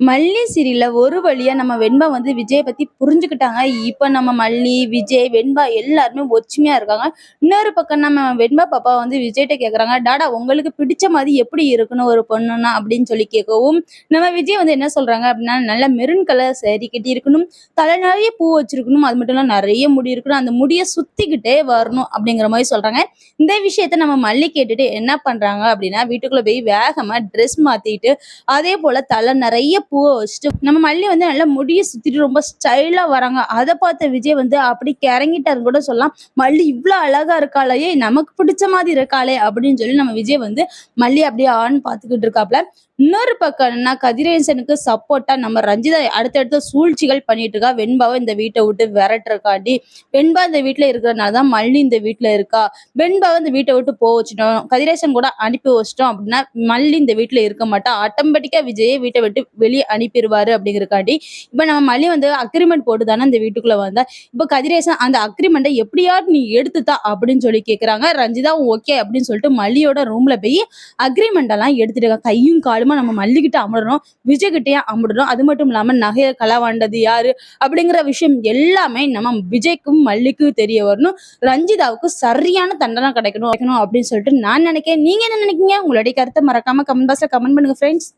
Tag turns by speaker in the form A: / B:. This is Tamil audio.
A: மல்லி சீரியல்ல ஒரு வழியா நம்ம வெண்பா வந்து விஜய் பத்தி புரிஞ்சுக்கிட்டாங்க. இப்ப நம்ம மல்லி, விஜய், வெண்பா எல்லாருமே ஒற்றுமையா இருக்காங்க. இன்னொரு பக்கம் நம்ம வெண்பா பாப்பா வந்து விஜய்கிட்ட கேட்குறாங்க, "டாடா உங்களுக்கு பிடிச்ச மாதிரி எப்படி இருக்கணும் ஒரு பொண்ணுன்னா?" அப்படின்னு சொல்லி கேட்கவும், நம்ம விஜய் வந்து என்ன சொல்றாங்க அப்படின்னா, "நல்ல மெரூன் கலர் சரி கட்டி இருக்கணும் தலை நிறைய பூ வச்சிருக்கணும், அது மட்டும் இல்ல நிறைய முடி இருக்கணும், அந்த முடியை சுத்திக்கிட்டே வரணும்." அப்படிங்கிற மாதிரி சொல்றாங்க. இந்த விஷயத்த நம்ம மல்லி கேட்டுட்டு என்ன பண்றாங்க அப்படின்னா, வீட்டுக்குள்ள போய் வேகமா ட்ரெஸ் மாத்திட்டு, அதே போல தலை நிறைய பூவை வச்சுட்டு நம்ம மல்லி வந்து நல்லா முடியை சுத்திட்டு ரொம்ப ஸ்டைலா வராங்க. அதை பார்த்த விஜய் வந்து அப்படி கிறங்கிட்டாருன்னு கூட சொல்லலாம். "மல்லி இவ்வளோ அழகா இருக்காளையே நமக்கு பிடிச்ச மாதிரி இருக்காளே!" அப்படின்னு சொல்லி நம்ம விஜய் வந்து மல்லி அப்படியே ஆன்னு பார்த்துக்கிட்டு இருக்காப்ல. இன்னொரு பக்கம் என்னன்னா, கதிரேசனுக்கு சப்போர்ட்டா நம்ம ரஞ்சிதா அடுத்தடுத்த சூழ்ச்சிகள் பண்ணிட்டு இருக்கா. வெண்பாவை இந்த வீட்டை விட்டு விரட்டுறக்காண்டி. வெண்பா இந்த வீட்டுல இருக்கிறனால தான் மல்லி இந்த வீட்டுல இருக்கா. வெண்பாவை இந்த வீட்டை விட்டு போக வச்சுட்டோம். கதிரேசன் கூட அனுப்பி வச்சுட்டோம் அப்படின்னா, மல்லி இந்த வீட்டுல இருக்க மாட்டா. ஆட்டோமேட்டிக்கா விஜயே வீட்டை விட்டு வெளியே அனுப்பிடுவாரு அப்படிங்கிறக்காண்டி, இப்ப நம்ம மல்லி வந்து அக்ரிமெண்ட் போட்டு தானே இந்த வீட்டுக்குள்ள வந்தா. இப்ப கதிரேசன் அந்த அக்ரிமெண்ட்டை எப்படியாவது நீ எடுத்துத்தா அப்படின்னு சொல்லி கேட்குறாங்க. ரஞ்சிதா ஓகே அப்படின்னு சொல்லிட்டு மல்லியோட ரூம்ல போய் அக்ரிமெண்ட் எல்லாம் எடுத்துட்டு கையும் காலுமா நம்ம மல்லிகிட்ட அமரணும். விஜய் கிட்டயே அமரணும். அது மட்டும் இல்லாம நகைய களவாண்டது யாரு? அப்படிங்கிற விஷயம் எல்லாமே நம்ம விஜய்க்கும், மல்லிக்கும் தெரிய வரணும். ரஞ்சிதாவுக்கு சரியான தண்டனை கிடைக்கணும் அப்படின்னு சொல்லிட்டு நான் நினைக்கிறேன். நீங்க என்ன நினைக்கீங்க உங்களுடைய கருத்தை மறக்காம கமெண்ட் பாக்ஸ்ல கமெண்ட் பண்ணுங்க ஃப்ரெண்ட்ஸ்.